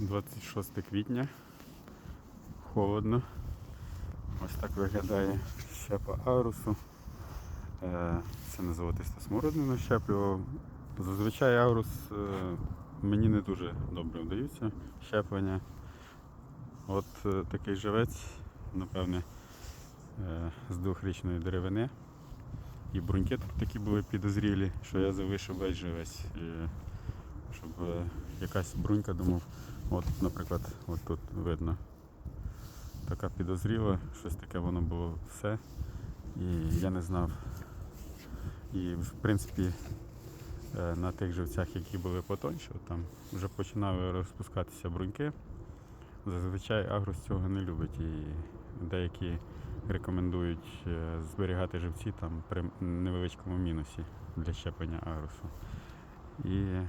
26 квітня. Холодно. Ось так виглядає щепа Аурусу. Е, Це не золотиста смородина щеплював. Зазвичай Аурус е, мені не дуже добре вдаються щеплення. От е, такий живець, напевне, з двохрічної деревини. І бруньки тут такі були підозрілі, що я залишив весь живець. Щоб якась брунька думав, от, наприклад, от тут видно. Така підозріла, щось таке воно було все. І я не знав. І в принципі е, на тих живцях, які були потоньше, там вже починали розпускатися бруньки. Зазвичай агрос цього не любить і деякі рекомендують е, зберігати живці там при невеличкому мінусі для щеплення агросу. І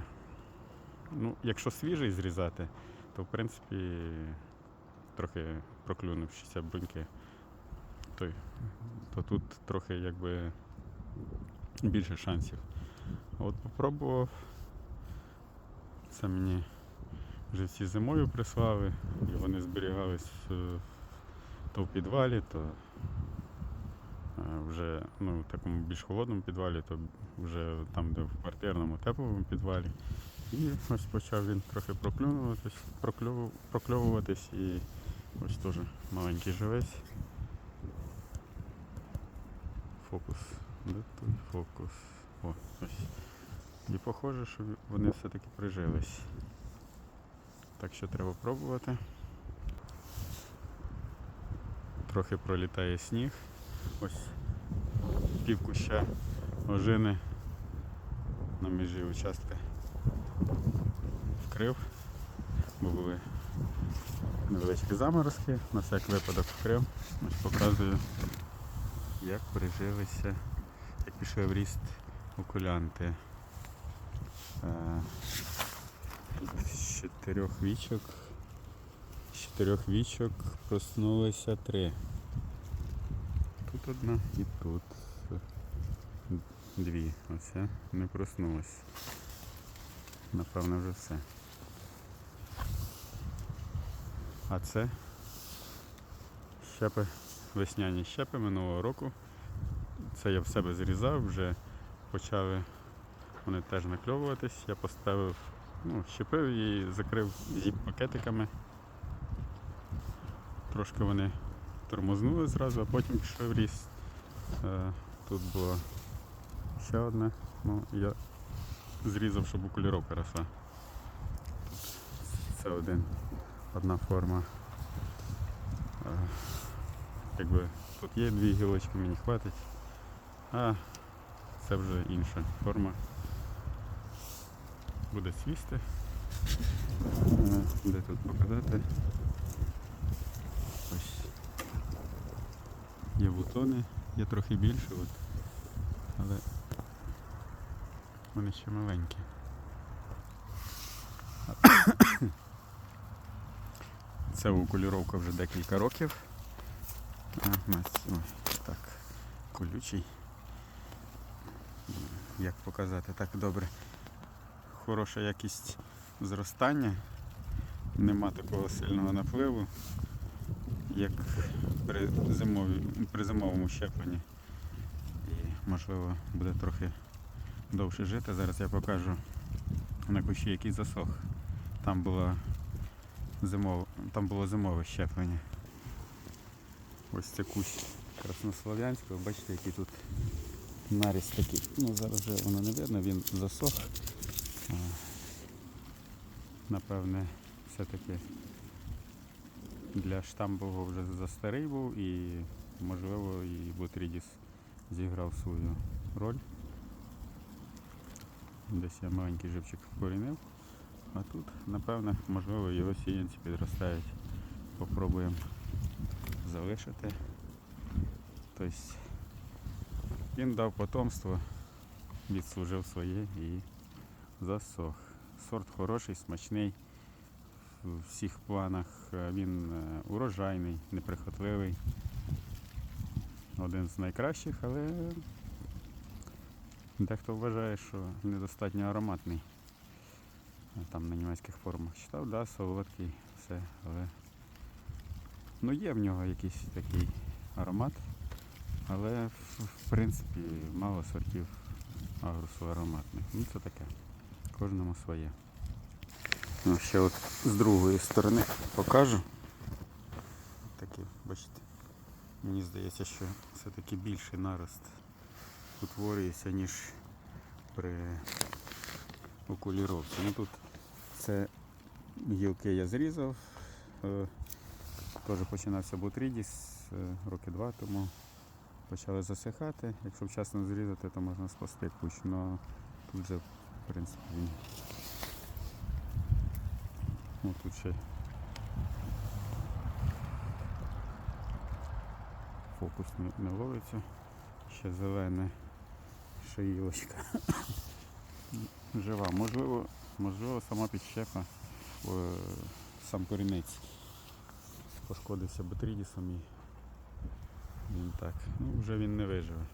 ну, якщо свіжий зрізати, то в принципі трохи проклюнувшися бруньки, то, то тут трохи якби більше шансів. От попробував. Це мені живці зимою прислали, і вони зберігались е, то в підвалі, то е, вже ну, в такому більш холодному підвалі, то вже там, де в квартирному теплому підвалі. І ось почав він трохи проклюватись, прокльову- прокльовуватись і ось теж маленький живець. Фокус. Де той фокус? О, ось. І похоже, що вони все-таки прижились. Так що треба пробувати. Трохи пролітає сніг. Ось півкуща ожини на межі участка вкрив, бо були невеличкі заморозки, на всяк випадок вкрив. Ось показую, як прижилися, як пішли в ріст окулянти. Е, З чотирьох вічок. З чотирьох вічок проснулося три. Тут одна і тут. Дві. Оце не проснулось. Напевно вже все. А це щепи, весняні щепи минулого року. Це я в себе зрізав, вже почали вони теж накльовуватись. Я поставив, ну, щепив і закрив зіп-пакетиками. Трошки вони тормознули зразу, а потім пішов в ріст. Е, Тут було ще одне, ну я зрізав, щоб окуліровка росла. Тут це один, одна форма. Якби тут є дві гілочки, мені хватить. А це вже інша форма. Буде цвісти. Е, Де тут показати? Ось. Є бутони, є трохи більше, от. але вони ще маленькі. Це окуліровка вже декілька років. Ой, так, колючий. Як показати так добре. Хороша якість зростання, нема такого сильного напливу, як при, зимові, при зимовому щепленні. І можливо буде трохи довше жити. Зараз я покажу на кущі, який засох. Там було зимове, там було зимове щеплення. Ось це кущ Краснослов'янського, бачите, який тут наріс такий. Ну зараз вже воно не видно, він засох. Напевне, все-таки для штамбового вже застарий був і можливо і Бутрідіс зіграв свою роль. Десь я маленький живчик вкорінив. А тут, напевне, можливо, його сіянці підростають. Попробуємо залишити. Тобто він дав потомство, відслужив своє і засох. Сорт хороший, смачний. В всіх планах Е, він е, урожайний, неприхотливий. Один з найкращих, але дехто вважає, що недостатньо ароматний. там на німецьких форумах читав, да, солодкий, все, але ну є в нього якийсь такий аромат, але в, принципі мало сортів агрусу ароматних. Ну це таке. Кожному своє. Ну, ще от з другої сторони покажу. Такі, бачите, мені здається, що все-таки більший нарост утворюється, ніж при окуліровці. Ну тут це гілки я зрізав. е, Теж починався бутрідіс е, роки два тому почали засихати. Якщо вчасно зрізати, то можна спасти кущ. Но тут же, в принципі, він. Ну, тут ще фокус не ловиться. Ще зелене шиїлочка. Жива. Можливо, можливо, сама підщепа, е, сам корінець пошкодився батрідісом і він так. Ну, вже він не виживе.